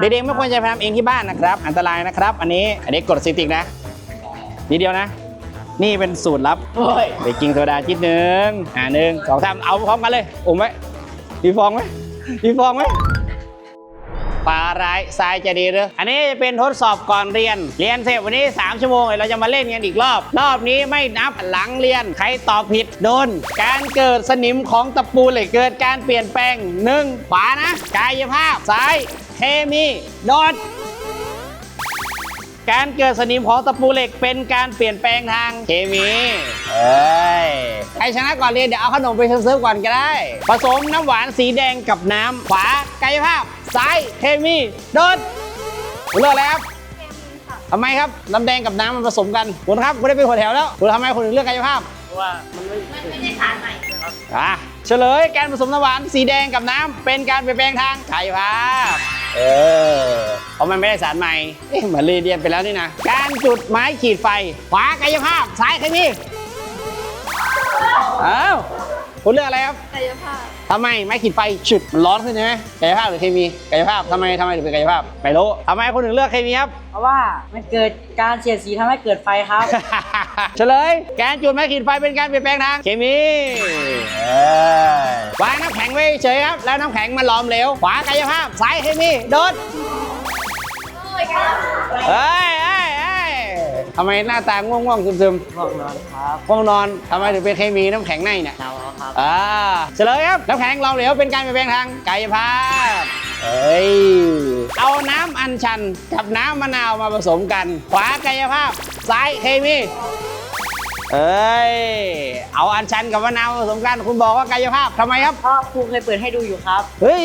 เด็กๆไม่ควรจะไปทำเองที่บ้านนะครับ อันตรายนะครับ อันนี้อันนี้กดซิติกนะนิดเดียวนะ นี่เป็นสูตรลับเบกกิ้งโซดาชิ้นหนึ่งอ่าหนึ่งสองสามเอาพร้อมกันเลยอมไว้มีฟองไหมมีฟองไหมปลาร้ายทรายจะดีหรืออันนี้จะเป็นทดสอบก่อนเรียน เรียนเสร็จวันนี้ 3 ชั่วโมงเดี๋ยวเราจะมาเล่นกันอีกรอบ รอบนี้ไม่นับหลังเรียน ใครตอบผิดโดน การเกิดสนิมของตะปูเหล็กเกิดการเปลี่ยนแปลงหนึ่งขวานะ กายภาพซ้าย เคมีโดดการเกิดสนิมของตะปูเหล็กเป็นการเปลี่ยนแปลงทางเคมีเอ้ยใครชนะก่อนเรียนเดี๋ยวเอาขนมไปเซิร์ฟๆก่อนก็ได้ ผสมน้ำหวานสีแดงกับน้ำขวากายภาพ ซ้ายเคมีโดดคุณเลือกอะไรครับทำไมครับน้ำแดงกับน้ำมันผสมกันคุณครับคุณได้เป็นหัวแถวแล้วคุณทำไมคุณถึงเลือกกายภาพเพราะว่ามันไม่ไม่ได้สารใหม่อะเฉลยการผสมน้ำหวานสีแดงกับน้ำเป็นการเปลี่ยนแปลงทางกายภาพ เออเพราะมันไม่ได้สารใหม่เอ๊ะเหมือนเรียนไปแล้วนี่นะ การจุดไม้ขีดไฟ ขวากายภาพซ้ายใครมีอ้าวคุณเลือกอะไรครับ กายภาพ ทำไมไม้ขีดไฟฉุดมันร้อนขึ้นใช่ไหมกายภาพหรือเคมีกายภาพทำไมทำไมถึงเป็นกายภาพไม่รู้ทำไมคุณถึงเลือกเคมีครับ เพราะว่ามันเกิดการเสียดสีทำให้เกิดไฟครับ เฉลยการจุดไม้ขีดไฟเป็นการเปลี่ยนแปลงทางเคมีเออวางน้ำแข็งไว้เฉยครับ แล้วน้ำแข็งมันหลอมเหลวขวากายภาพซ้ายเคมีโดดโอ้ยครับเฮ้ยเฮ้ยเฮ้ย ทำไมหน้าตาง่วงๆซึมบอกนอนครับๆห้องนอนทำไมถึงเป็นเคมีน้ำแข็งในเนี่ยหนาวครับอ่าเฉลยครับน้ำแข็งหลอมเหลวเป็นการเปลี่ยนแปลงทางกายภาพเอ้ยเอาน้ำอัญชันกับน้ำมะนาวมาผสมกัน ขวากายภาพ ซ้ายเคมีเอ้ย เอาอัญชันกับมะนาวมาผสมกันคุณบอกว่ากายภาพทำไมครับเพราะครูเคยเปิดให้ดูอยู่ครับ เฮ้ย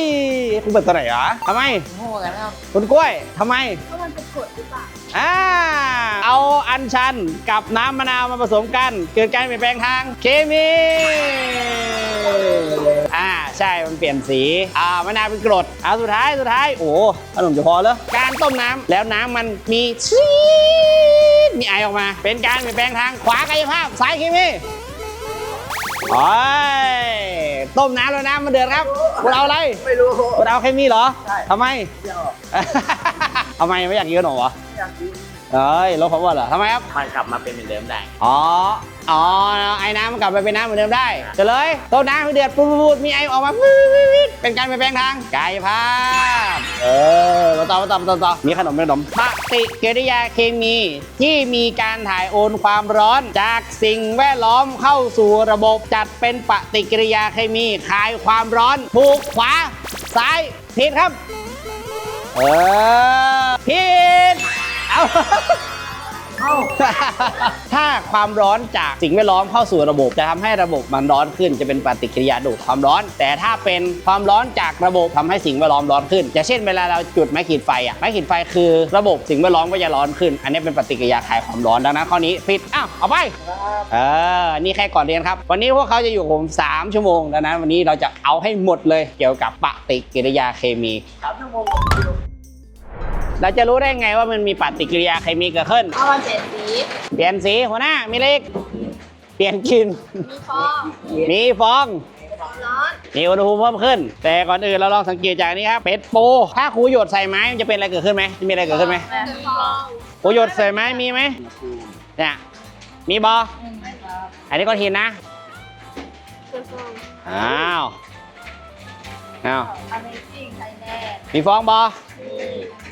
คุณเปิดตัวไหนเหรอทำไมโง่กันครับ คุณกล้วยทำไมเพราะมันเป็นกรดหรือเปล่า อ่าเอาอัญชันกับน้ำมะนาวมาผสมกัน เกิดการเปลี่ยนแปลงทางเคมีอ่าใช่มันเปลี่ยนสีอ่ามะนาวเป็นกรดอ่าสุดท้ายสุดท้ายโอ้ขนมจะพอแล้วการต้มน้ำแล้วน้ำมันมีซีดมีไอออกมา เป็นการเปลี่ยนแปลงทางขวากายภาพซ้ายเคมีโอ้ยต้มน้ำแล้วน้ำมันเดือดครับคุณเอาอะไรไม่รู้คุณเอาเคมีเหรอใช่ทำไมเดี๋ยวทำไมไม่อยากกินขนมวะอยากกิน เอ้ยลดความอ้วนเหรอทำไมครับ มันกลับมาเป็นเหมือนเดิมได้ อ๋อ อ๋อ ไอ้น้ำมันกลับไปเป็นน้ำเหมือนเดิมได้เฉลยต้มน้ำให้เดือดปุ๊บๆมีไอออกมาปุ๊บๆเป็นการเปลี่ยนแปลงทางกายภาพ เออมาต่อมาต่อมาต่อต่อมีขนมมีขนมปฏิกิริยาเคมีที่มีการถ่ายโอนความร้อน จากสิ่งแวดล้อมเข้าสู่ระบบจัดเป็นปฏิกิริยาเคมีคายความร้อนถูกขวาซ้ายผิดครับ เออผิดเอา ถ้าความร้อนจากสิ่งแวดล้อมเข้าสู่ระบบ จะทำให้ระบบมันร้อนขึ้น จะเป็นปฏิกิริยาดูดความร้อน แต่ถ้าเป็นความร้อนจากระบบทำให้สิ่งแวดล้อมร้อนขึ้นอย่างเช่นเวลาเราจุดไม้ขีดไฟอะไม้ขีดไฟคือระบบสิ่งแวดล้อมก็จะร้อนขึ้น อันนี้เป็นปฏิกิริยาคลายความร้อนดังนั้นข้อนี้ผิดอ้าวเอาไปเออนี่แค่ก่อนเรียนครับ วันนี้พวกเขาจะอยู่กับผม3ชั่วโมงดังนั้นวันนี้เราจะเอาให้หมดเลยเกี่ยวกับปฏิกิริยาเคมี สามชั่วโมง เราจะรู้ได้ไงว่ามันมีปฏิกิริยาเคมีเกิดขึ้น เอามันเปลี่ยนสี เปลี่ยนสีหัวหน้ามีเล็ก เปลี่ยนกลิ่น มีฟอง มีฟองความร้อน มีอุณหภูมิเพิ่มขึ้น แต่ก่อนอื่นเราลองสังเกตจากนี้ครับเป็ดโปถ้าครูหยดใส่ไม้มันจะเป็นอะไรเกิดขึ้นไหมจะมีอะไรเกิดขึ้นไหมแบบฟองครูหยดใส่ไม้มีไหมเนี่ยมีบออันนี้ก้อนหินนะเป็นฟองอ้าวอ้าว Amazing Thailand มีฟองบอ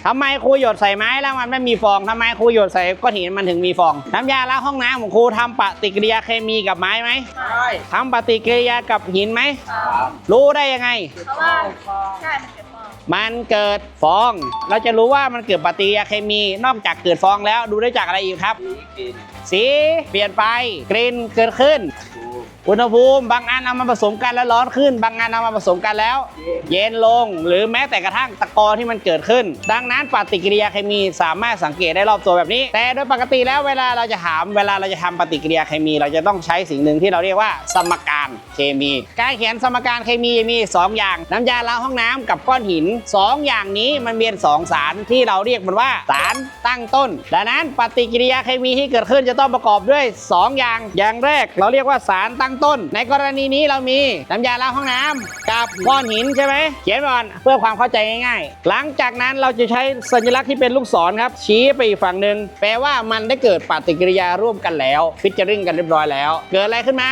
ทำไมครูหยดใส่ไม้แล้วมันไม่มีฟองทำไมครูหยดใส่ก้อนหินมันถึงมีฟอง น้ำยาล้างห้องน้ำของครูทำปฏิกิริยาเคมีกับไม้ไหมใช่ทำปฏิกิริยากับหินไหมรู้ได้ยังไง เพราะว่าใช่มันเป็นฟองมันเกิดฟอง เราจะรู้ว่ามันเกิดปฏิกิริยาเคมี นอกจากเกิดฟองแล้วดูได้จากอะไรอีกครับ สีเปลี่ยนไปกลิ่นเกิดขึ้น อุณหภูมิบางอันเอามาผสมกันแล้วร้อนขึ้น บางอันเอามาผสมกันแล้ว เย็นลงหรือแม้แต่กระทั่งตะกอนที่มันเกิดขึ้น ดังนั้นปฏิกิริยาเคมีสามารถสังเกตได้รอบตัวแบบนี้ แต่โดยปกติแล้วเวลาเราจะถามเวลาเราจะทำปฏิกิริยาเคมี เราจะต้องใช้สิ่งหนึ่งที่เราเรียกว่าสมการเคมี การเขียนสมการเคมีมี 2 อย่าง น้ำยาล้างห้องน้ำกับก้อนหิน 2 อย่างนี้มันมีสองสารที่เราเรียกมันว่าสารต้ตั้งต้น ดังนั้นปฏิกิริยาเคมีที่เกิดขึ้นจะต้องประกอบด้วย 2 อย่าง อย่างแรกเราเรียกว่าสารตั้งต้น ในกรณีนี้เรามีน้ำยาล้างห้องน้ำกับก้อนหินใช่ไหมเขียนก่อนเพื่อความเข้าใจง่ายๆ หลังจากนั้นเราจะใช้สัญลักษณ์ที่เป็นลูกศรครับ ชี้ไปอีกฝั่งหนึ่งแปลว่ามันได้เกิดปฏิกิริยาร่วมกันแล้ว ฟิชเจอริงกันเรียบร้อยแล้ว เกิดอะไรขึ้นมา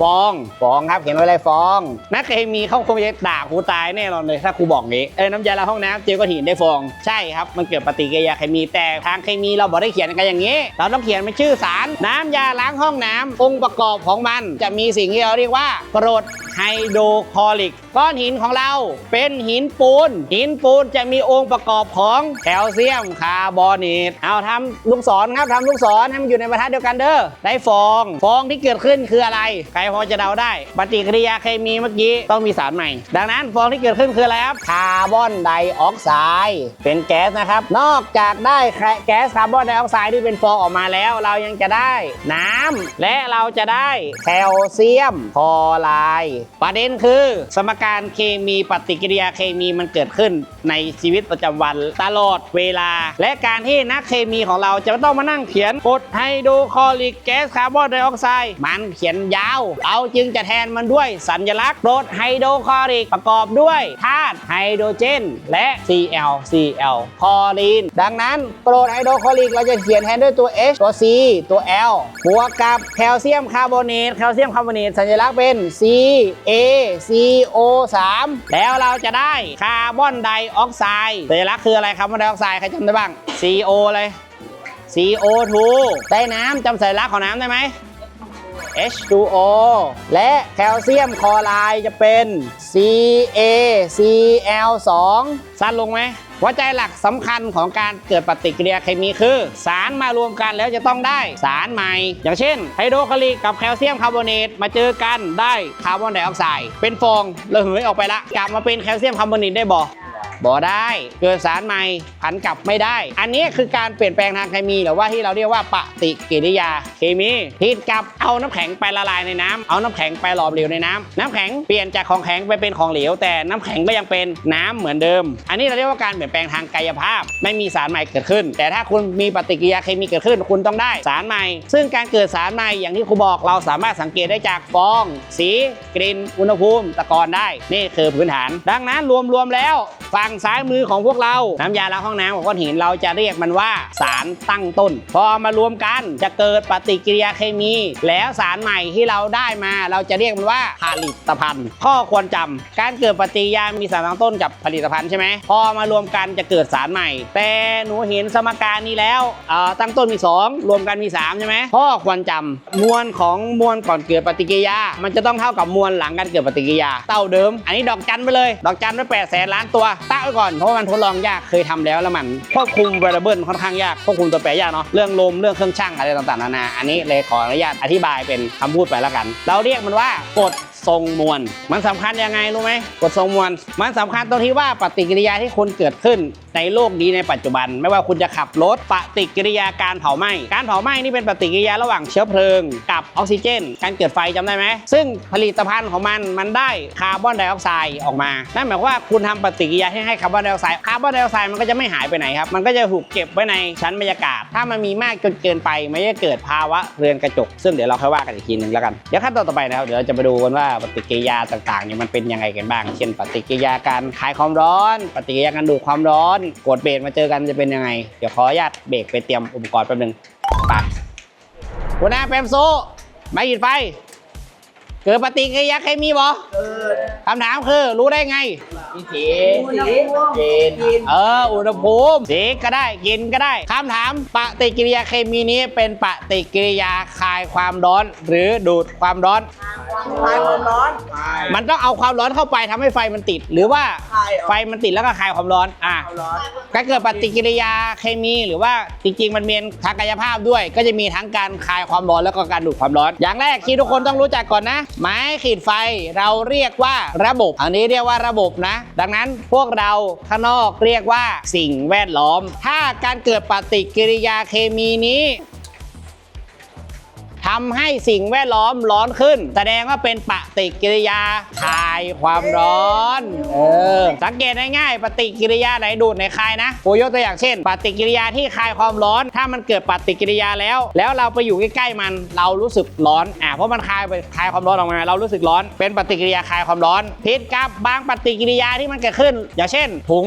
ฟองฟองครับเห็นไว้เลยฟอง นักเคมีเขาคงจะด่าครูตายแน่นอนเลยถ้าครูบอกงี้เอ้ยน้ำยาล้างห้องน้ำเจลก้อนหินได้ฟองใช่ครับมันเกิดปฏิกิริยาเคมีแต่ทางเคมีเราบอกได้เขียนกันอย่างนี้ เราต้องเขียนเป็นชื่อสาร น้ำยาล้างห้องน้ำองค์ประกอบของมัน จะมีสิ่งที่เราเรียกว่ากรดไฮโดรคลอริกก้อนหินของเราเป็นหินปูน หินปูนจะมีองค์ประกอบของแคลเซียมคาร์บอเนตเอาทำลูกศรครับทำลูกศรให้มันอยู่ในบรรทัดเดียวกันเด้อได้ฟอง ฟองที่เกิดขึ้นคืออะไรใครพอจะเดาได้ ปฏิกิริยาเคมีเมื่อกี้ต้องมีสารใหม่ ดังนั้นฟองที่เกิดขึ้นคืออะไรครับ คาร์บอนไดออกไซด์ เป็นแก๊สนะครับ นอกจากได้แก๊สคาร์บอนไดออกไซด์ที่เป็นฟองออกมาแล้ว เรายังจะได้น้ำและเราจะได้แคลเซียมคลอไรด์ประเด็นคือ สมการเคมีปฏิกิริยาเคมีมันเกิดขึ้นในชีวิตประจำวันตลอดเวลา และการที่นักเคมีของเราจะต้องมานั่งเขียนกรดไฮโดรคลอริกแก๊สคาร์บอนไดออกไซด์มันเขียนยาวเอาจึงจะแทนมันด้วยสัญลักษณ์กรดไฮโดรคลอริกประกอบด้วยธาตุไฮโดรเจน และ Cl Cl คลอรีน ดังนั้นกรดไฮโดรคลอริกเราจะเขียนแทนด้วยตัว H ตัว C ตัว L บวกกับแคลเซียมคาร์บอเนตแคลเซียมคาร์บอเนตสัญลักษณ์เป็น C A C O 3แล้วเราจะได้คาร์บอนไดออกไซด์สัญลักษณ์คืออะไรคาร์บอนไดออกไซด์ใครจำได้บ้าง CO เลย CO2 ได้น้ำจำสัญลักษณ์ของน้ำได้ไหม H2O และแคลเซียมคลอไรด์จะเป็น CaCl2 สั้นลงไหมหัวใจหลักสำคัญของการเกิดปฏิกิริยาเคมีคือ สารมารวมกันแล้วจะต้องได้สารใหม่ อย่างเช่น ไฮโดรคลอริกกับแคลเซียมคาร์บอเนตมาเจอกันได้คาร์บอนไดออกไซด์เป็นฟองระเหยออกไปละกลับมาเป็นแคลเซียมคาร์บอเนตได้บ่ บ่ได้เกิดสารใหม่ผันกลับไม่ได้ อันนี้คือการเปลี่ยนแปลงทางเคมีหรือว่าที่เราเรียกว่าปฏิกิริยาเคมีที่กับเอาน้ำแข็งไปละลายในน้ำเอาน้ำแข็งไปหลอมเหลวในน้ำน้ำแข็งเปลี่ยนจากของแข็งไปเป็นของเหลว แต่น้ำแข็งก็ยังเป็นน้ำเหมือนเดิม อันนี้เราเรียกว่าการเปลี่ยนแปลงทางกายภาพ ไม่มีสารใหม่เกิดขึ้น แต่ถ้าคุณมีปฏิกิริยาเคมีเกิดขึ้น คุณต้องได้สารใหม่ ซึ่งการเกิดสารใหม่อย่างที่ครูบอกเราสามารถสังเกตได้จากฟอง สี กลิ่นอุณหภูมิตะกอนได้ นี่คือพื้นฐาน ดังนั้นรวมๆแล้วฝั่งซ้ายมือของพวกเรา น้ำยาล้างห้องน้ำของก้อนหินเราจะเรียกมันว่าสารตั้งต้น พอมารวมกันจะเกิดปฏิกิริยาเคมี แล้วสารใหม่ที่เราได้มา เราจะเรียกมันว่าผลิตภัณฑ์ ข้อควรจำการเกิดปฏิกิริยามีสารตั้งต้นกับผลิตภัณฑ์ใช่ไหมพอมารวมกันจะเกิดสารใหม่ แต่หนูเห็นสมการนี้แล้วตั้งต้นมี 2 รวมกันมี3ใช่ไหมข้อควรจำมวลของมวลก่อนเกิดปฏิกิริยา มันจะต้องเท่ากับมวลหลังการเกิดปฏิกิริยาเท่าเดิม อันนี้ดอกจันไปเลย ดอกจันไว้แปดแสนล้านตัวตั้งไว้ก่อนเพราะมันทดลองยากเคยทำแล้วแล้วมันควบคุม variable ค่อนข้างยากควบคุมตัวแปรยากเนาะเรื่องลมเรื่องเครื่องช่างอะไรต่างๆนานาอันนี้เลยขออนุญาตอธิบายเป็นคำพูดไปแล้วกัน เราเรียกมันว่ากฎทรงมวล มันสำคัญยังไงรู้ไหมกฎทรงมวล มันสำคัญตรงที่ว่าปฏิกิริยาที่คุณเกิดขึ้น ในโลกนี้ในปัจจุบัน ไม่ว่าคุณจะขับรถปฏิกิริยาการเผาไหม้การเผาไหม้นี่เป็นปฏิกิริยาระหว่างเชื้อเพลิง กับออกซิเจน การเกิดไฟจำได้ไหมซึ่งผลิตภัณฑ์ของมันมันได้คาร์บอนไดออกไซด์ออกมานั่นหมายความว่าคุณทำปฏิกิริยาให้ให้คาร์บอนไดออกไซด์คาร์บอนไดออกไซด์มันก็จะไม่หายไปไหนครับมันก็จะถูกเก็บไว้ในชั้นบรรยากาศ ถ้ามันมีมากจนเกินไปมันจะเกิดภาวะเรือนกระจก ซึ่งเดี๋ยวเราค่อยว่ากันอีกทีหนึงแล้วกันเดี๋ยวขั้นตอนต่อไปนะครับเดี๋ยวเราจะมาดูกันว่าปฏิกิริยาต่างๆเนี่ยมันเป็นยังไงกันบ้าง เช่น ปฏิกิริยาการคายความร้อน ปฏิกิริยาการดูดความร้อนกดเบรกมาเจอกันจะเป็นยังไง เดี๋ยวขออนุญาตเบรกไปเตรียมอุปกรณ์แป๊บนึงไปหัวหน้าแปมโซไม่หยุดไฟ เกิดปฏิกิริยาเคมีบ่คำถามคือรู้ได้ไงมีสีสีเย็นเออ อุณหภูมิสีก็ได้กินก็ได้คำถามปฏิกิริยาเคมีนี้เป็นปฏิกิริยาคายความร้อน หรือดูดความร้อนค ลายความร้อน มันต้องเอาความร้อนเข้าไปทำให้ไฟมันติด หรือว่าคายออก ไฟมันติดแล้วก็คายความร้อนอะความร้อนการเกิดปฏิกิริยาเคมีหรือว่าจริงๆ มันมีทางกายภาพด้วย ก็จะมีทั้งการคายความร้อนแล้วก็การดูดความร้อน อย่างแรกที่ทุกคนต้องรู้จักก่อนนะ ไม้ขีดไฟเราเรียกว่าระบบ อันนี้เรียกว่าระบบนะ ดังนั้นพวกเราข้างนอกเรียกว่าสิ่งแวดล้อม ถ้าการเกิดปฏิกิริยาเคมีนี้ ทำให้สิ่งแวดล้อมร้อนขึ้น แสดงว่าเป็นปฏิกิริยาคายความร้อนเออสังเกตง่ายๆปฏิกิริยาไหนดูดไหนคายนะโอยกตัวอย่างเช่น ปฏิกิริยาที่คายความร้อน ถ้ามันเกิดปฏิกิริยาแล้ว แล้วเราไปอยู่ใกล้ๆมันเรารู้สึกร้อนอะเพราะมันคายไปคายความร้อนออกมาเรารู้สึกร้อน เป็นปฏิกิริยาคายความร้อนพิษกับบางปฏิกิริยาที่มันเกิดขึ้น อย่างเช่น ถุง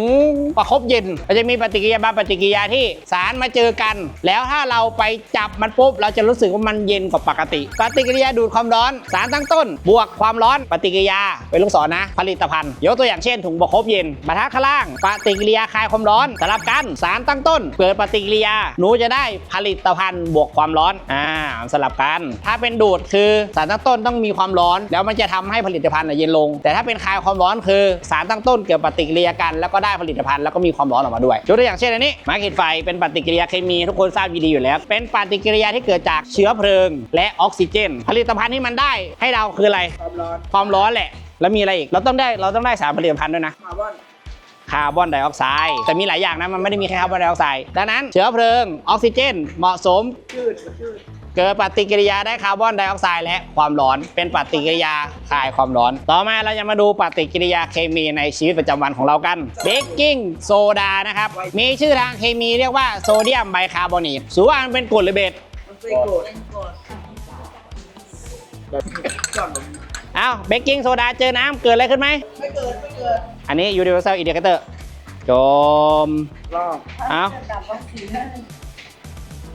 ประคบเย็นมันจะมีปฏิกิริยาบางปฏิกิริยาที่สารมาเจอกัน แล้วถ้าเราไปจับมันปุ๊บเราจะรู้สึกว่ามันเย็นกว่าปกติ ปฏิกิริยาดูดความร้อน สารตั้งต้น บวกความร้อนปฏิกิริยาเป็นลูกศรนะ ผลิตภัณฑ์ยกตัวอย่างเช่น ถุงประคบเย็นบรรทัดข้างล่าง ปฏิกิริยาคลายความร้อนสลับกันสารตั้งต้น เกิดปฏิกิริยา หนูจะได้ผลิตภัณฑ์บวกความร้อนอ่าสลับกัน ถ้าเป็นดูดคือสารตั้งต้นต้องมีความร้อน แล้วมันจะทำให้ผลิตภัณฑ์เย็นลง แต่ถ้าเป็นคลายความร้อนคือสารตั้งต้นเกิดปฏิกิริยากัน แล้วก็ได้ผลิตภัณฑ์แล้วก็มีความร้อนออกมาด้วยยกตัวอย่างเช่นอันนี้ไม้ขีดไฟเป็นปฏิกิริยาเคมีทุกคนทราบดีอยู่แล้ว เป็นปฏิกิริยาที่เกิดจากเชื้อเพลิงและออกซิเจน ผลิตภัณฑ์ที่มันได้ให้เราคืออะไร ความร้อน ความร้อนแหละ แล้วมีอะไรอีก เราต้องได้เราต้องได้สารผลิตภัณฑ์ด้วยนะ คาร์บอน คาร์บอนไดออกไซด์ แต่มีหลายอย่างนะ มันไม่ได้มีแค่คาร์บอนไดออกไซด์ ดังนั้นเชื้อเพลิง ออกซิเจน เหมาะสม ชืดชืดเกิดปฏิกิริยาได้คาร์บอนไดออกไซด์และความร้อน เป็นปฏิกิริยาคลายความร้อน ต่อมาเราจะมาดูปฏิกิริยาเคมีในชีวิตประจำวันของเรากันเบกกิ้งโซดานะครับ มีชื่อทางเคมีเรียกว่าโซเดียมไบคาร์บอเนตสูว่ามันเป็นกรดหรือเบส มันเป็นโกรธแบบก่อนผมอ้าวเบกกิ้งโซดาเจอน้ำเกิดอะไรขึ้นไหม ไม่เกิดไม่เกิดอันนี้ universal indicator จมรอบเอา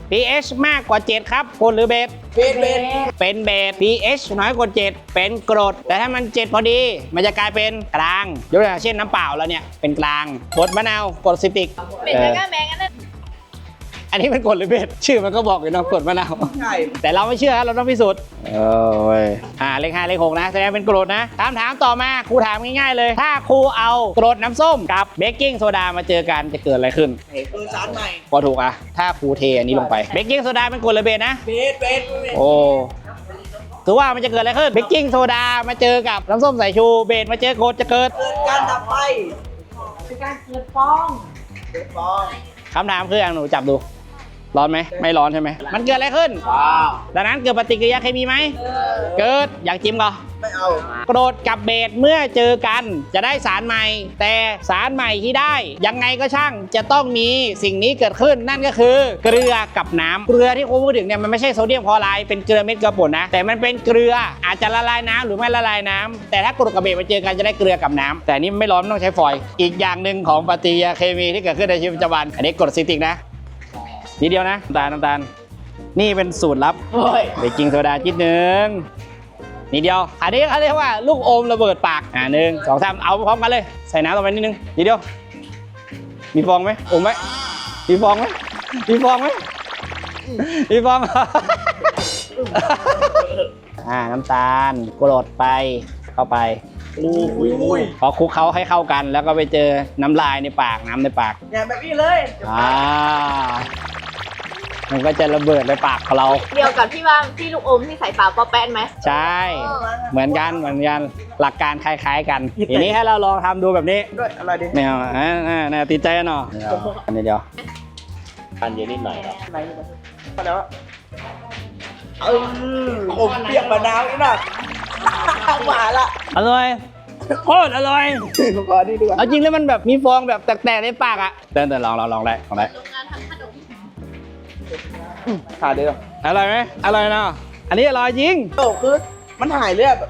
pH มากกว่า 7 ครับกรดหรือเบสเบสเบสเป็นเบส pH น้อยกว่า 7 เป็นกรด แต่ถ้ามัน 7 พอดี มันจะกลายเป็นกลางยกตัวอย่างเช่นน้ำเปล่าแล้วเนี่ย เป็นกลางกรดมะนาวกรดซิตริก เป็นเอแม่อก็แมงกันนั่น อันนี้เป็นกรดหรือเบสชื่อมันก็บอกอยู่เนอะกรดมะนาว ใช่ แต่เราไม่เชื่อครับเราต้องพิสูจน์เอออ่าเลขห้าเลขหกนะแสดงเป็นกรดนะคำถามต่อมาครูถามง่ายๆเลย ถ้าครูเอากรดน้ำส้มกับเบกกิ้งโซดามาเจอกันจะเกิดอะไรขึ้นเห็นคือสารใหม่พอถูกอะ ถ้าครูเทอันนี้ลงไปเบกกิ้งโซดาเป็นกรดหรือเบสนะเบสเบสโอ้ถือว่ามันจะเกิดอะไรขึ้นเบกกิ้งโซดามาเจอกับน้ำส้มสายชูเบสมาเจอกรดจะเกิดเกิดการดับไฟเป็นการเกิดฟองเกิดฟองคำถามคืออย่างหนูจับดู ร้อนไหมไม่ร้อนใช่ไหมมันเกิดอะไรขึ้นว้าวดังนั้นเกิดปฏิกิริยาเคมีไหมเกิดอยากจิ้มก่อนไม่เอากรดกับเบสเมื่อเจอกันจะได้สารใหม่ แต่สารใหม่ที่ได้ ยังไงก็ช่างจะต้องมีสิ่งนี้เกิดขึ้นนั่นก็คือ เกลือกับน้ำเกลือที่ครูพูดถึงเนี่ยมันไม่ใช่โซเดียมคลอไรด์เป็นเกลือเม็ดเกลือป่นนะแต่มันเป็นเกลืออาจจะละลายน้ำหรือไม่ละลายน้ำแต่ถ้ากรดกับเบสมาเจอกันจะได้เกลือกับน้ำแต่อันนี่ไม่ร้อนต้องใช้ฟอยล์อีกอย่างหนึ่งของปฏิกิริยาเคมีที่เกิดขึ้นในชีวิตประจำวันอันนี้กรดซิตริกนะ นิดเดียวนะน้ำตาลน้ำตาล นี่เป็นสูตรลับเฮ้ย เบกกิ้งโซดาจิดหนึ่งนิดเดียว อันนี้เขาเรียกว่าลูกอมระเบิดปาก อ่าหนึ่งสองสามเอาพร้อมกันเลย ใส่น้ำลงไปนิดนึง นิดเดียว มีฟองไหมอมไหมมีฟองไหมมีฟองไหมมีฟอง อ่าน้ำตาลกรดไปเข้าไป อุ้ยอุ้ยพอคลุกเขาให้เข้ากัน แล้วก็ไปเจอน้ำลายในปากน้ำในปากเนี่ยแบบนี้เลย อ่า มันก็จะระเบิดในปากของเรา เดียวกับที่ว่าที่ลูกอมที่ใส่ฝาปอแป้นไหมใช่ เหมือนกันเหมือนกันหลักการคล้าย ๆ กันทีนี้ให้เราลองทำดูแบบนี้ด้วยอะไรดิแนวอ่าอ่าแนวติดใจกันเนาะอันนี้เดียวอันเยอะนิดหน่อยครับไหนมาแล้วเออผมเปียกมะนาวนี่นะมาละอร่อยโคตรอร่อยขอนี่ดีกว่าเอาจริงแล้วมันแบบมีฟองแบบแตกๆในปากอะเดินเดินลองลองลองได้ลองได้ ขาดเดียวอร่อยไหมอร่อยเนาะอันนี้อร่อยจริงโอ้คือมันหายเลยอะแบบ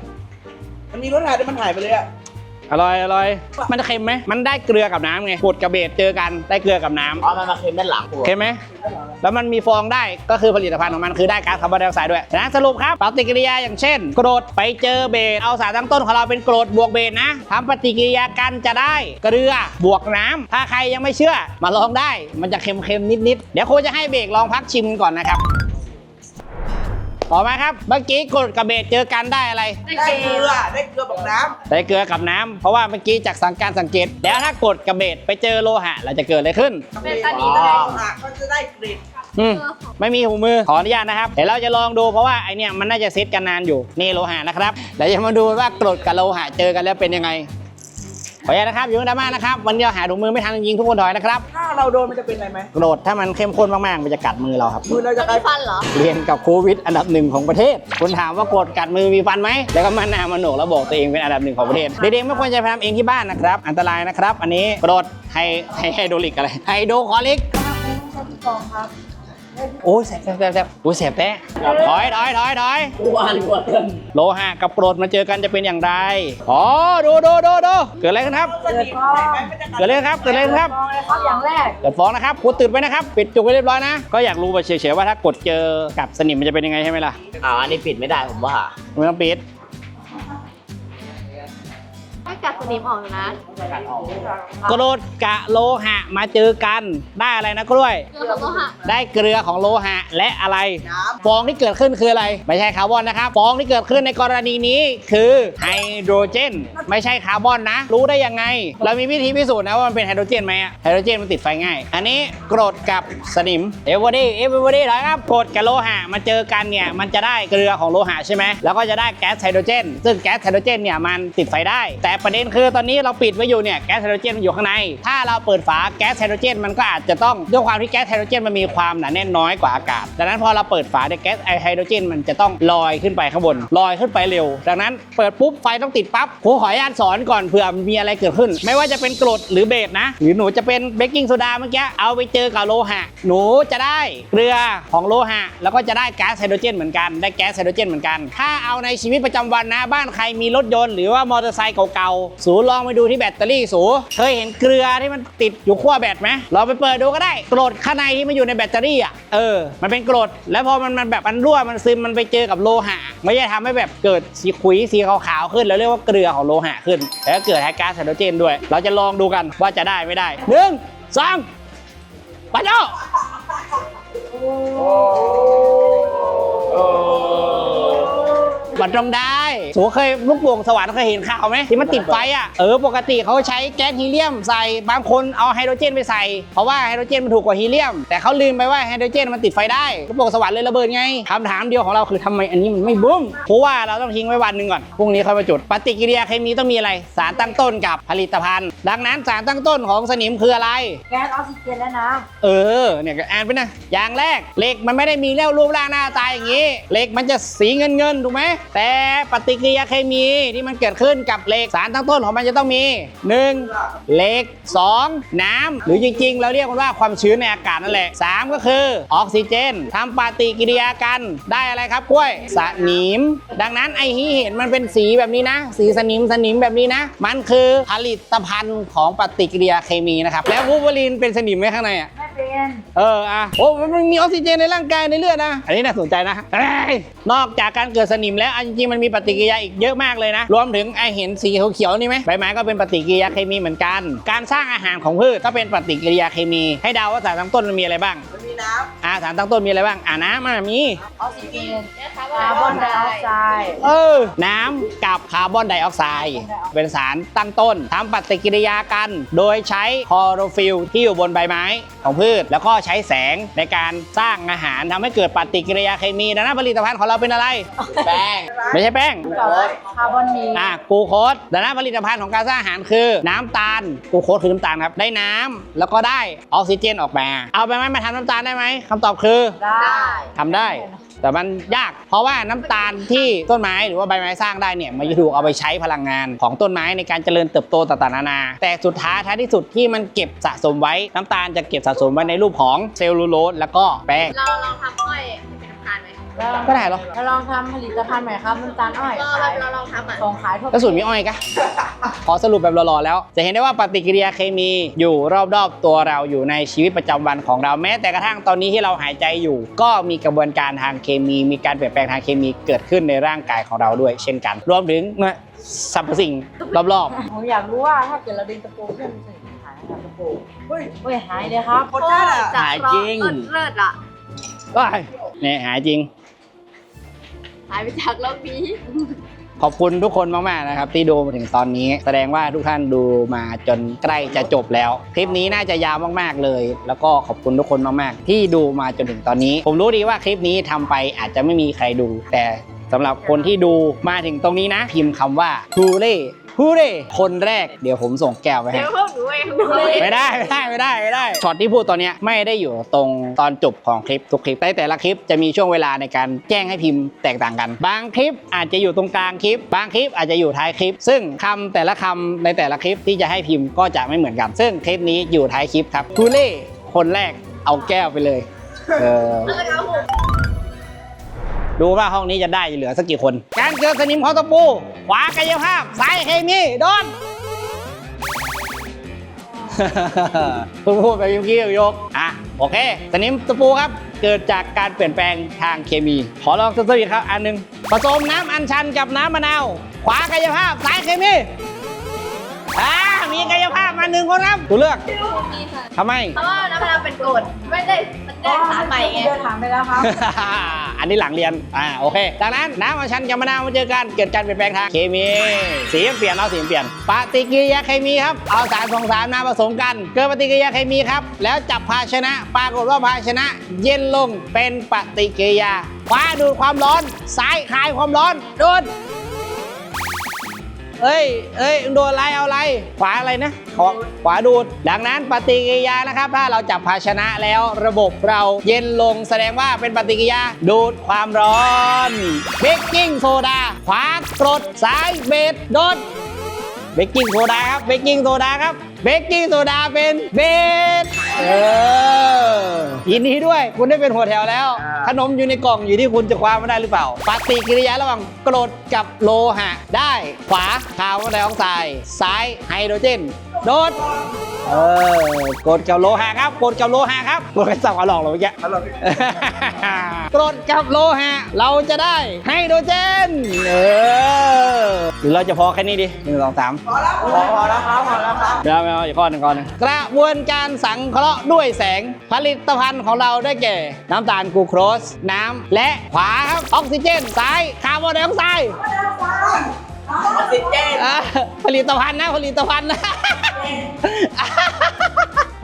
มันมีรสชาติแต่มันหายไปเลยอะ อร่อยอร่อย มันจะเค็มไหมมันได้เกลือกับน้ำไงกรดกับเบสเจอกันได้เกลือกับน้ำอ๋อมันมาเค็มด้านหลังเค็มไหมแล้วมันมีฟองได้ก็คือผลิตภัณฑ์ของมันคือได้ก๊าซคาร์บอนไดออกไซด์ด้วยนะสรุปครับปฏิกิริยาอย่างเช่น กรดไปเจอเบสเอาสารตั้งต้นของเราเป็นกรดบวกเบสนะทำปฏิกิริยากันจะได้เกลือบวกน้ำถ้าใครยังไม่เชื่อมาลองได้ มันจะเค็มๆนิดๆเดี๋ยวครูจะให้เบรกลองพักชิมก่อนนะครับ ต่อมาครับ เมื่อกี้กรดกับเบสเจอกันได้อะไรได้เกลือได้เกลือบอกน้ได้เกลือกับน้ำเพราะว่าเมื่อกี้จากสังการสังเกต แล้วถ้ากรดกับเบสไปเจอโลหะเราจะเกิดอะไรขึ้นำเป็นตาดีอ๋เลอยอะก็จะได้กลิ่นอืมไม่มีหูมือขออนุญาตนะครับเดี๋ยวเราจะลองดูเพราะว่าไอเนี่ยมันน่าจะเซตกันนานอยู่นี่โลหะนะครับเดี๋ยวจะมาดูว่ากรดกับโลหะเจอกันแล้วเป็นยังไง ขออนุญาตนะครับอยู่ในดราม่านะครับวันนี้เราหาถุงมือไม่ทันจริงๆทุกคนถอยนะครับถ้าเราโดนมันจะเป็นอะไรไหมโกรธถ้ามันเข้มข้นมากๆมันจะกัดมือเราครับมือเราจะจะกลายมีฟันเหรอ เรียนกับโควิดอันดับหนึ่งของประเทศคุณถามว่าโกรธกัดมือมีฟันไหมแล้วก็มาหนามาโหนกแล้วบอกตัวเองเป็นอันดับหนึ่งของประเทศเด็กๆไม่ควรจะไปทำเองที่บ้านนะครับ อันตรายนะครับ อันนี้โกรธไฮไฮไฮโดรลิกอะไรไฮโดรคลอริก โอ้ยแสบแสบแสบแสบโอ้ยแสบแต้ถอยถอยถอยถอยโลหะกับโกรธมาเจอกันจะเป็นอย่างไร อ๋อ ดูดูดูดูเกิดอะไรขึ้นครับสนิทไหมมันจะกัดเกิดอะไรขึ้นครับ เกิดอะไรขึ้นครับ ครับอย่างแรก เกิดฟ้องนะครับกูตื่นไว้นะครับ ปิดจุกไว้เรียบร้อยนะ ก็อยากรู้ไปเฉยๆว่าถ้ากดเจอกับสนิมมันจะเป็นยังไงใช่ไหมล่ะ อ่าอันนี้ปิดไม่ได้ผมว่า ไม่ต้องปิดให้ กัดสนิมออกนะกรดกะโลหะมาเจอกันได้อะไรนะกล้วย เกลือของโลหะได้เกลือของโลหะและอะไร ฟองที่เกิดขึ้นคืออะไร ไม่ใช่คาร์บอนนะครับ ฟองที่เกิดขึ้นในกรณีนี้คือไฮโดรเจน ไม่ใช่คาร์บอนนะ รู้ได้ยังไง เรามีวิธีพิสูจน์นะว่ามันเป็นไฮโดรเจนไหมอะไฮโดรเจนมันติดไฟง่าย อันนี้กรดกับสนิมเอเวอร์ดี้เอเวอร์ดี้ถอยครับกรดกับโลหะมาเจอกันเนี่ยมันจะได้เกลือของโลหะใช่ไหมแล้วก็จะได้แก๊สไฮโดรเจน ซึ่งแก๊สไฮโดรเจนเนี่ยมันติดไฟได้ แต่ประเด็นคือตอนนี้เราปิดไว้อยู่เนี่ยแก๊สไฮโดรเจนมันอยู่ข้างใน ถ้าเราเปิดฝาแก๊สไฮโดรเจนมันก็อาจจะต้องด้วยความที่แก๊สไฮโดรเจนมันมีความหนาแน่นน้อยกว่าอากาศดังนั้นพอเราเปิดฝาเนี่ยแก๊สไฮโดรเจนมันจะต้องลอยขึ้นไปข้างบนลอยขึ้นไปเร็ว ดังนั้นเปิดปุ๊บไฟต้องติดปั๊บครูขออนุญาตสอนก่อนเผื่อมีอะไรเกิดขึ้น ไม่ว่าจะเป็นกรดหรือเบสนะหรือหนูจะเป็นเบกกิ้งโซดาเมื่อกี้เอาไปเจอกับโลหะ หนูจะได้เกลือของโลหะ แล้วก็จะได้แก๊สไฮโดรเจนเหมือนกันได้แก๊สไฮโดรเจนเหมือนกัน ถ้าเอาในชีวิตประจำวันนะบ้านใครมีรถยนต์หรือว่ามอเตอร์ไซค์เก่าสูลองไปดูที่แบตเตอรี่สูเคยเห็นเกลือที่มันติดอยู่ขั้วแบตไหมลองไปเปิดดูก็ได้กรดข้างในที่มันอยู่ในแบตเตอรี่อะเออมันเป็นกรดแล้วพอมันมันแบบมันรั่วมันซึมมันไปเจอกับโลหะไม่ใช่ทำให้แบบเกิดสีขุยสีขาวๆขึ้น แล้วเรียกว่าเกลือของโลหะขึ้น แล้วเกิดไฮก๊าซไฮโดรเจนด้วย เราจะลองดูกันว่าจะได้ไม่ได้หนึ่งสองไปเจ้ามันต้องได้ สูเคยลูกโป่งสวรรค์เคยเห็นข่าวไหมที่มันติดไฟอะเออปกติเขาใช้แก๊สฮีเลียมใส่บางคนเอาไฮโดรเจนไปใส่ เพราะว่าไฮโดรเจนมันถูกกว่าฮีเลียม แต่เขาลืมไปว่าไฮโดรเจนมันติดไฟได้ลูกโป่งสวรรค์เลยระเบิดไงคำถามเดียวของเราคือทำไมอันนี้มันไม่บุ้มเพราะว่าเราต้องทิ้งไว้วันหนึ่งก่อนพรุ่งนี้ค่อยมาจุดปฏิกิริยาเคมีต้องมีอะไร สารตั้งต้นกับผลิตภัณฑ์ ดังนั้นสารตั้งต้นของสนิมคืออะไร แก๊สออกซิเจนแล้วนะเออเนี่ยก็อ่านไปนะอย่างแรกเหล็กมันไม่ได้มีแล้วรูปร่างหน้าตาอย่างนี้เหล็กมันจะสีเงินเงินๆถูกไหมแต่ปฏิกิริยาเคมีที่มันเกิดขึ้นกับเหล็กสารตั้งต้นของมันจะต้องมี 1. เหล็ก 2. น้ำหรือจริง ๆ เราเรียกมันว่าความชื้นในอากาศนั่นแหละ 3 ก็คือออกซิเจนทำปฏิกิริยากันได้อะไรครับกล้วยสนิม ดังนั้นไอ้ที่เห็นมันเป็นสีแบบนี้นะ สีสนิมสนิมแบบนี้นะ มันคือผลิตภัณฑ์ของปฏิกิริยาเคมีนะครับแล้ววูล์ฟเวอรีนเป็นสนิมไหมข้างในอะไม่เป็นเอออะโอ้มันมีออกซิเจนในร่างกายในเลือดนะอันนี้น่าสนใจนะเอ้ยนอกจากการเกิดสนิมแล้วอันจริงๆมันมีปฏิกิริยาอีกเยอะมากเลยนะ รวมถึงไอเห็นสีเขียวๆนี่ไหมใบไม้ก็เป็นปฏิกิริยาเคมีเหมือนกัน การสร้างอาหารของพืชก็เป็นปฏิกิริยาเคมี ให้เดาว่าสารตั้งต้นมันมีอะไรบ้างมันมีน้อ่าสารตั้งต้นมีอะไรบ้างอ่าน้ำมันมีออกซิเจนคาร์บอนไดออกไซด์เออน้ำกับคาร์บอนไดออกไซด์เป็นสารตั้งต้นทำปฏิกิริยากัน โดยใช้คลอโรฟิลที่อยู่บนใบไม้ของพืช แล้วก็ใช้แสงในการสร้างอาหารทำให้เกิดปฏิกิริยาเคมีดังนั้นผลิตภัณฑ์ของเราเป็นอะไร แป้ง ไม่ใช่แป้งคาร์บอนมีอะกลูโคสดังนั้นผลิตภัณฑ์ของการสร้างอาหารคือน้ำตาลกลูโคสคือน้ำตาลครับ ได้น้ำแล้วก็ได้ออกซิเจนออกมา เอาไปไหมมาทำน้ำตาลได้ไหมคำตอบคือ ได้ทำได้ แต่มันยาก เพราะว่าน้ำตาลที่ต้นไม้หรือว่าใบไม้สร้างได้เนี่ยมันจะถูกเอาไปใช้พลังงานของต้นไม้ในการเจริญเติบโตต่างๆนานา แต่สุดท้ายท้ายที่สุดที่มันเก็บสะสมไว้ น้ำตาลจะเก็บสะสมไว้ในรูปของเซลลูโลสแล้วก็แป้ง เราลองทำอ้อย ก็ได้เหรอเราลองทำผลิตภัณฑ์ใหม่ครับน้ำตาลอ้อยเราขายเราลองทำอะส่งขายทั่วกระสุนมีอ้อยกะ ขอสรุปแบบหล่อๆแล้ว จะเห็นได้ว่าปฏิกิริยาเคมีอยู่รอบๆตัวเราอยู่ในชีวิตประจำวันของเราแม้แต่กระทั่งตอนนี้ที่เราหายใจอยู่ ก็มีกระบวนการทางเคมี มีการเปลี่ยนแปลงทางเคมีเกิดขึ้นในร่างกายของเราด้วย เช่นกัน รวมถึงสรรพสิ่งรอบผมอยากรู้ว่าถ้าเกิดเราดึงตะปูขึ้นมันจะหายนะครับตะปูำเฮ้ยเฮ้ยหายเลยครับ โคตรจ้าอะจากหายจริงเลิศเลิศอะๆว้ายเนี่ยหายจริงหายไปจากโลกนี้ ขอบคุณทุกคนมากๆนะครับ ที่ดูมาถึงตอนนี้ แสดงว่าทุกท่านดูมาจนใกล้จะจบแล้ว คลิปนี้น่าจะยาวมากๆเลย แล้วก็ขอบคุณทุกคนมากๆ ที่ดูมาจนถึงตอนนี้ ผมรู้ดีว่าคลิปนี้ทำไปอาจจะไม่มีใครดู แต่สำหรับคนที่ดูมาถึงตรงนี้นะ พิมพ์คำว่า t r u l y ฮูเร่คนแรกเดี๋ยวผมส่งแก้วไปให้ เดี๋ยวพวกหนูเองหนูเองไม่ได้ไม่ได้ไม่ได้ไม่ได้ช็อตที่พูดตอนเนี้ยไม่ได้อยู่ตรงตอนจบของคลิปทุกคลิปแต่แต่ละคลิปจะมีช่วงเวลาในการแจ้งให้พิมพ์แตกต่างกัน บางคลิปอาจจะอยู่ตรงกลางคลิป บางคลิปอาจจะอยู่ท้ายคลิป ซึ่งคำแต่ละคำในแต่ละคลิปที่จะให้พิมพ์ก็จะไม่เหมือนกัน ซึ่งคลิปนี้อยู่ท้ายคลิปครับทูเล่คนแรกเอาแก้วไปเลยเออแล้วก็หู ดูว่าห้องนี้จะได้เหลือสักกี่คนการเจอสนิมของตะปู ขวากายภาพซ้ายเคมีโดนเพิ่งพูดไปเมื่อกี้ยกอะโอเคสนิมตะปูครับ เกิดจากการเปลี่ยนแปลงทางเคมี ขอลองทดสอบอีกครับ อันหนึ่งผสมน้ำอัญชันกับน้ำมะนาว ขวากายภาพซ้ายเคมีอ่า มีกายภาพมาหนึ่งคนครับตัวเลือกมีค่ะทำไม เพราะว่าน้ำมะนาวเป็นกรดไม่ได้มันได้สารใหม่ไงเดินถามไปแล้วครับ อันนี้หลังเรียน อ่า โอเค จากนั้นน้ำอัญชันกับมะนาวมาเจอกัน เกิดการเปลี่ยนแปลงทางเคมี สีเปลี่ยนเอาสีเปลี่ยน ปฏิกิริยาเคมีครับ เอาสารสองสารมาผสมกัน เกิดปฏิกิริยาเคมีครับ แล้วจับภาชนะ ปรากฏว่าภาชนะ เย็นลง เป็นปฏิกิริยาขวาดูดความร้อนซ้ายคลายความร้อน โดน เอ้ยเอ้ยโดนอะไรเอาอะไร ขวาอะไรนะขวาขวาดูด ดังนั้นปฏิกิริยานะครับ ถ้าเราจับภาชนะแล้วระบบเราเย็นลงแสดงว่าเป็นปฏิกิริยาดูดความร้อนเบกกิ้งโซดาขวากรดซ้ายเบสโดนเบกกิ้งโซดาครับเบกกิ้งโซดาครับเบกกิ้งโซดาเป็นเบส เออยินดีด้วย คุณได้เป็นหัวแถวแล้วขนมอยู่ในกล่องอยู่ที่คุณจะคว้ามาได้หรือเปล่า ปฏิกิริยาระหว่างกรดกับโลหะ ได้ ขวาคาร์บอนไดออกไซด์ซ้ายไฮโดรเจน โดด เออกรดกับโลหะครับกรดกับโลหะครับกรดกับสับเอาหลอกเราเมื่อกี้ อร่อยกรดกับโลหะ เราจะได้ไฮโดรเจน เออหรือเราจะพอแค่นี้ดิหนึ่งสองสาม พอแล้วพอแล้วครับพอแล้วครับ เดี๋ยวไม่เอาอีกข้อหนึ่งข้อหนึ่งกระบวนการสังเคราะห์ด้วยแสง ผลิตภัณฑ์ของเราได้แก่ น้ำตาลกลูโคส น้ำและขวาครับออกซิเจนซ้ายคาร์บอนไดออกไซด์ออกซิเจนอะผลิตภัณฑ์นะผลิตภัณฑ์นะ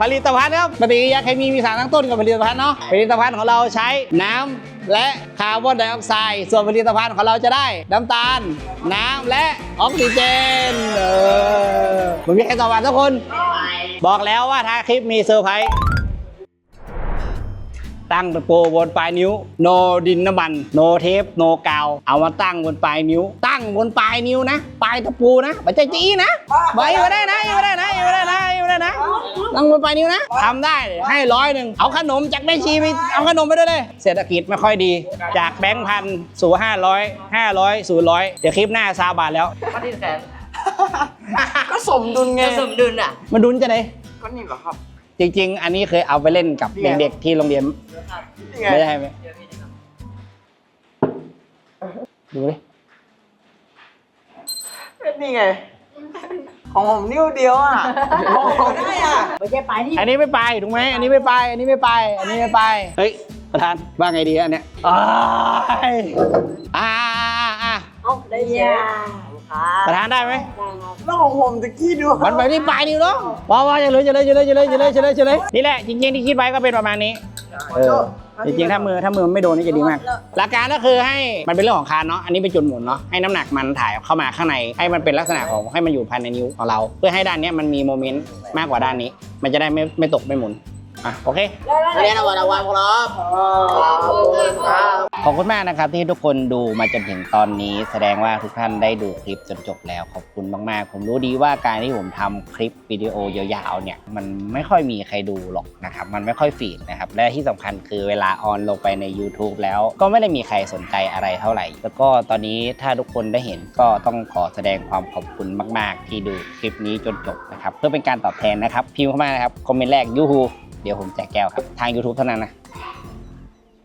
ผลิตภัณฑ์ครับปฏิกิริยาเคมีมีสารตั้งต้นกับผลิตภัณฑ์เนาะผลิตภัณฑ์ของเราใช้น้ำและคาร์บอนไดออกไซด์ส่วนผลิตภัณฑ์ของเราจะได้น้ำตาล น้ำและออกซิเจนเออผมมีใครตอบมาทุกคน บอกแล้วว่าท้าคลิปมีเซอร์ไพรส์ ตั้งตะโปบนปลายนิ้ว โนดินน้ำมัน โนเทป โนกาว เอามาตั้งบนปลายนิ้ว ตั้งบนปลายนิ้วนะ ปลายตะปูนะไม่ใช่จี้นะไว้ไม่ได้นะไม่ได้นะไม่ได้นะไม่ได้นะ ตั้งบนปลายนิ้วนะทำได้ ให้ร้อยหนึ่ง เอาขนมจากแม่ชีไป เอาขนมไปด้วยเลย เศรษฐกิจไม่ค่อยดี จากแบงค์พันสู่ห้าร้อยห้าร้อยสู่ร้อยเดี๋ยวคลิปหน้าซาบาทแล้วก็ดีแขนก็สมดุลไงจะสมดุลอะมาดุนจะไหนก็นี่เหรอครับ จริง ๆ อันนี้เคยเอาไปเล่นกับเด็กๆที่โรงเรียนนี่ไงไม่ได้ไหมดูดินี่ไง ของผมนิ้วเดียวอะของผมได้อะไม่ใช่ปลายที่อันนี้ไม่ไปถูกไหมอันนี้ไม่ไป อันนี้ไม่ไป อันนี้ไม่ไป เฮ้ยประธานว่าไงดีอันเนี้ยอ้ายอ่าอ่าอ่าเอาได้เชียครับ ประธานได้ไหมแล้วของผมตะกี้ดูมันไปที่ปลายนิ้วเนาะว้าวๆจะเลยจะเลยจะเลยจะเลยจะเลยจะเลยจะเลยนี่แหละจริงๆที่คิดไว้ก็เป็นประมาณนี้เออจริงๆถ้ามือถ้ามือมันไม่โดนนี่จะดีมาก หลักการก็คือให้มันเป็นเรื่องของคานเนาะอันนี้เป็นจุดหมุนเนาะให้น้ำหนักมันถ่ายเข้ามาข้างในให้มันเป็นลักษณะของให้มันอยู่ภายในนิ้วของเรา เพื่อให้ด้านเนี้ยมันมีโมเมนต์มากกว่าด้านนี้ มันจะได้ไม่ไม่ตกไม่หมุน อะโอเคเรียนวันวันครับขอบคุณมากนะครับที่ทุกคนดูมาจนถึงตอนนี้ แสดงว่าทุกท่านได้ดูคลิปจนจบแล้วขอบคุณมากๆ ผมรู้ดีว่าการที่ผมทำคลิปวิดีโอยาวๆเนี่ยมันไม่ค่อยมีใครดูหรอกนะครับมันไม่ค่อยฟีดนะครับและที่สำคัญคือเวลาออนลงไปใน YouTube แล้วก็ไม่ได้มีใครสนใจอะไรเท่าไหร่ แล้วก็ตอนนี้ถ้าทุกคนได้เห็นก็ต้องขอแสดงความขอบคุณมาก ๆ ที่ดูคลิปนี้จนจบนะครับเพื่อเป็นการตอบแทนนะครับพิมพ์เข้ามานะครับคอมเมนต์แรกยูฮู เดี๋ยวผมแจกแก้วครับ ทาง YouTube เท่านั้นนะ